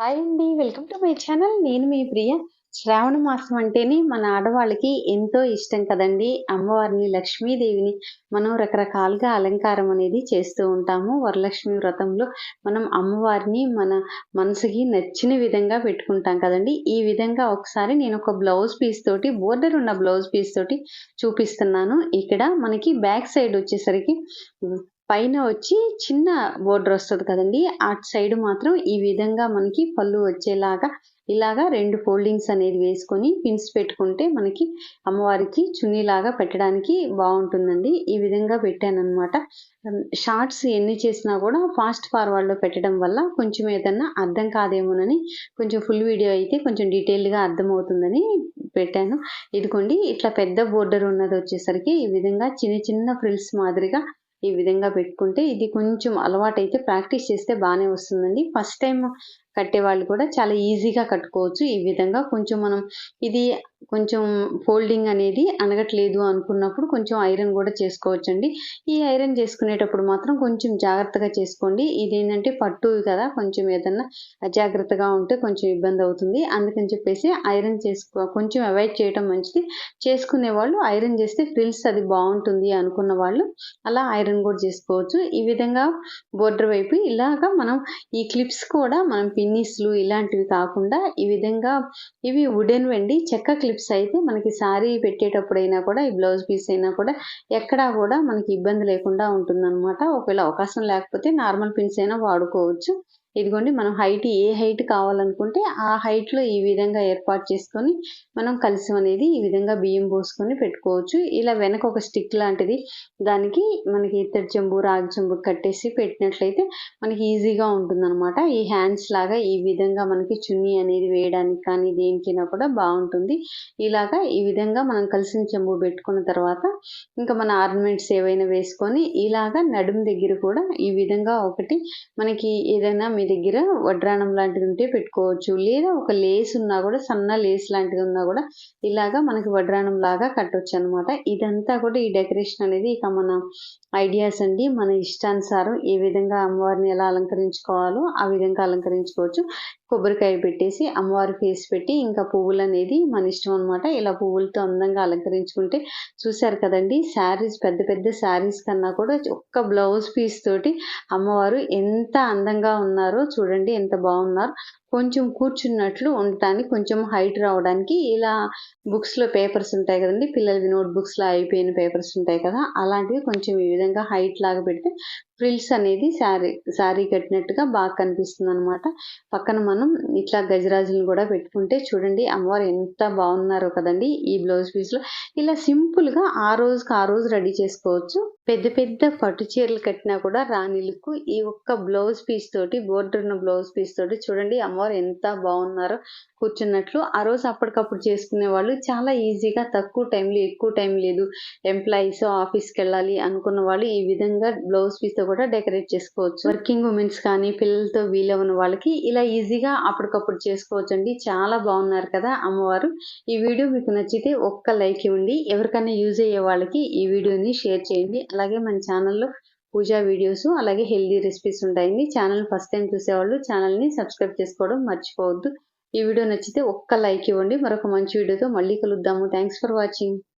Hi అండి welcome to my channel నేను మీ ప్రియ శ్రావణ మాసం అంటేనే మన ఆడవాళ్ళకి ఎంతో ఇష్టం కదండి. అమ్మవారిని లక్ష్మీదేవిని మనం రకరకాలుగా అలంకారం అనేది చేస్తూ ఉంటాము. వరలక్ష్మి వ్రతంలో మనం అమ్మవారిని మన మనసుకి నచ్చిన విధంగా పెట్టుకుంటాం కదండి. ఈ విధంగా ఒకసారి నేను ఒక బ్లౌజ్ పీస్ తోటి బోర్డర్ ఉన్న బ్లౌజ్ పీస్ తోటి చూపిస్తున్నాను. ఇక్కడ మనకి బ్యాక్ సైడ్ వచ్చేసరికి పైన వచ్చి చిన్న బోర్డర్ వస్తుంది కదండి. అటు సైడ్ మాత్రం ఈ విధంగా మనకి పళ్ళు వచ్చేలాగా ఇలాగా రెండు ఫోల్డింగ్స్ అనేది వేసుకొని పిన్స్ పెట్టుకుంటే మనకి అమ్మవారికి చున్నీలాగా పెట్టడానికి బాగుంటుందండి. ఈ విధంగా పెట్టానమాట షార్ట్స్ ఎన్ని చేసినా కూడా ఫాస్ట్ ఫార్వర్డ్లో పెట్టడం వల్ల కొంచెం ఏదన్నా అర్థం కాదేమోనని కొంచెం ఫుల్ వీడియో అయితే కొంచెం డీటెయిల్గా అర్థమవుతుందని పెట్టాను. ఇదిగోండి ఇట్లా పెద్ద బోర్డర్ ఉన్నది వచ్చేసరికి ఈ విధంగా చిన్న చిన్న ఫ్రిల్స్ మాదిరిగా ఈ విధంగా పెట్టుకుంటే ఇది కొంచెం అలవాటైతే ప్రాక్టీస్ చేస్తే బాగానే వస్తుందండి. ఫస్ట్ టైం కట్టే వాళ్ళు కూడా చాలా ఈజీగా కట్టుకోవచ్చు. ఈ విధంగా కొంచెం మనం ఇది కొంచెం ఫోల్డింగ్ అనేది అనగట్లేదు అనుకున్నప్పుడు కొంచెం ఐరన్ కూడా చేసుకోవచ్చండి. ఈ ఐరన్ చేసుకునేటప్పుడు మాత్రం కొంచెం జాగ్రత్తగా చేసుకోండి. ఇది ఏంటంటే పట్టు కదా కొంచెం ఏదన్నా అజాగ్రత్తగా ఉంటే కొంచెం ఇబ్బంది అవుతుంది. అందుకని చెప్పేసి ఐరన్ చేసుకో కొంచెం అవాయిడ్ చేయడం మంచిది. చేసుకునే వాళ్ళు ఐరన్ చేస్తే ఫ్రిల్స్ అది బాగుంటుంది అనుకున్న వాళ్ళు అలా ఐరన్ కూడా చేసుకోవచ్చు. ఈ విధంగా బోర్డర్ వైపు ఇలాగా మనం ఈ క్లిప్స్ కూడా మనం పిన్నిస్లు ఇలాంటివి కాకుండా ఈ విధంగా ఇవి వుడెన్ వెండి చెక్క స్లిప్స్ అయితే మనకి శారీ పెట్టేటప్పుడైనా కూడా ఈ బ్లౌజ్ పీస్ అయినా కూడా ఎక్కడా కూడా మనకి ఇబ్బంది లేకుండా ఉంటుందన్నమాట. ఒకవేళ అవకాశం లేకపోతే నార్మల్ పిన్స్ అయినా వాడుకోవచ్చు. ఇదిగోండి మనం హైట్ ఏ హైట్ కావాలనుకుంటే ఆ హైట్లో ఈ విధంగా ఏర్పాటు చేసుకొని మనం కలిసి అనేది ఈ విధంగా బియ్యం పోసుకొని పెట్టుకోవచ్చు. ఇలా వెనక ఒక స్టిక్ లాంటిది దానికి మనకి ఇత్తడి చెంబు రాగి చెంబు కట్టేసి పెట్టినట్లయితే మనకి ఈజీగా ఉంటుందన్నమాట. ఈ హ్యాండ్స్ లాగా ఈ విధంగా మనకి చున్నీ అనేది వేయడానికి కానీ దేనికైనా కూడా బాగుంటుంది. ఇలాగా ఈ విధంగా మనం కలిసిన చెంబు పెట్టుకున్న తర్వాత ఇంకా మన ఆర్నమెంట్స్ ఏవైనా వేసుకొని ఇలాగా నడుము దగ్గర కూడా ఈ విధంగా ఒకటి మనకి ఏదైనా మీ దగ్గర వడ్రాణం లాంటిది ఉంటే పెట్టుకోవచ్చు. లేదా ఒక లేస్ ఉన్నా కూడా సన్న లేస్ లాంటిది ఉన్నా కూడా ఇలాగా మనకి వడ్రాణం లాగా కట్టొచ్చు అనమాట ఇదంతా కూడా ఈ డెకరేషన్ అనేది ఇక మన ఐడియాస్ అండి. మన ఇష్టానుసారం ఏ విధంగా అమ్మవారిని ఎలా అలంకరించుకోవాలో ఆ విధంగా అలంకరించుకోవచ్చు. కొబ్బరికాయ పెట్టేసి అమ్మవారి ఫేస్ పెట్టి ఇంకా పువ్వులు అనేది మన ఇష్టం అనమాట ఇలా పువ్వులతో అందంగా అలంకరించుకుంటే చూశారు కదండి శారీస్ పెద్ద పెద్ద శారీస్ కన్నా కూడా ఒక్క బ్లౌజ్ పీస్ తోటి అమ్మవారు ఎంత అందంగా ఉన్నారో చూడండి ఎంత బాగున్నారు. కొంచెం కూర్చున్నట్లు ఉండటానికి కొంచెం హైట్ రావడానికి ఇలా బుక్స్లో పేపర్స్ ఉంటాయి కదండి పిల్లలవి నోట్ బుక్స్లో అయిపోయిన పేపర్స్ ఉంటాయి కదా అలాంటివి కొంచెం ఈ విధంగా హైట్ లాగా పెడితే ఫ్రిల్స్ అనేది శారీ శారీ కట్టినట్టుగా బాగా కనిపిస్తుంది అనమాట పక్కన మనం ఇట్లా గజరాజులను కూడా పెట్టుకుంటే చూడండి అమ్మవారు ఎంత బాగున్నారో కదండి ఈ బ్లౌజ్ పీస్లో ఇలా సింపుల్గా ఆ రోజుకి ఆ రోజు రెడీ చేసుకోవచ్చు. పెద్ద పెద్ద పట్టు చీరలు కట్టినా కూడా రాణిలకు ఈ ఒక్క బ్లౌజ్ పీస్ తోటి బోర్డర్ ఉన్న బ్లౌజ్ పీస్ తోటి చూడండి అమ్మవారు ఎంత బాగున్నారో కూర్చున్నట్లు. ఆ రోజు అప్పటికప్పుడు చేసుకునే వాళ్ళు చాలా ఈజీగా తక్కువ టైంలో ఎక్కువ టైం లేదు ఎంప్లాయీస్ ఆఫీస్కి వెళ్ళాలి అనుకున్న వాళ్ళు ఈ విధంగా బ్లౌజ్ పీస్తో కూడా డెకరేట్ చేసుకోవచ్చు. వర్కింగ్ ఉమెన్స్ కానీ పిల్లలతో వీలవని వాళ్ళకి ఇలా ఈజీగా అప్పటికప్పుడు చేసుకోవచ్చు అండి చాలా బాగున్నారు కదా అమ్మవారు. ఈ వీడియో మీకు నచ్చితే ఒక్క లైక్ ఇవ్వండి. ఎవరికైనా యూజ్ అయ్యే వాళ్ళకి ఈ వీడియోని షేర్ చేయండి. అలాగే మన ఛానల్లో పూజా వీడియోస్ అలాగే హెల్దీ రెసిపీస్ ఉంటాయండి ఛానల్ ఫస్ట్ టైం చూసేవాళ్ళు ఛానల్ని సబ్స్క్రైబ్ చేసుకోవడం మర్చిపోవద్దు. ఈ వీడియో నచ్చితే ఒక్క లైక్ ఇవ్వండి. మరొక మంచి వీడియోతో మళ్ళీ కలుద్దాము. Thanks for watching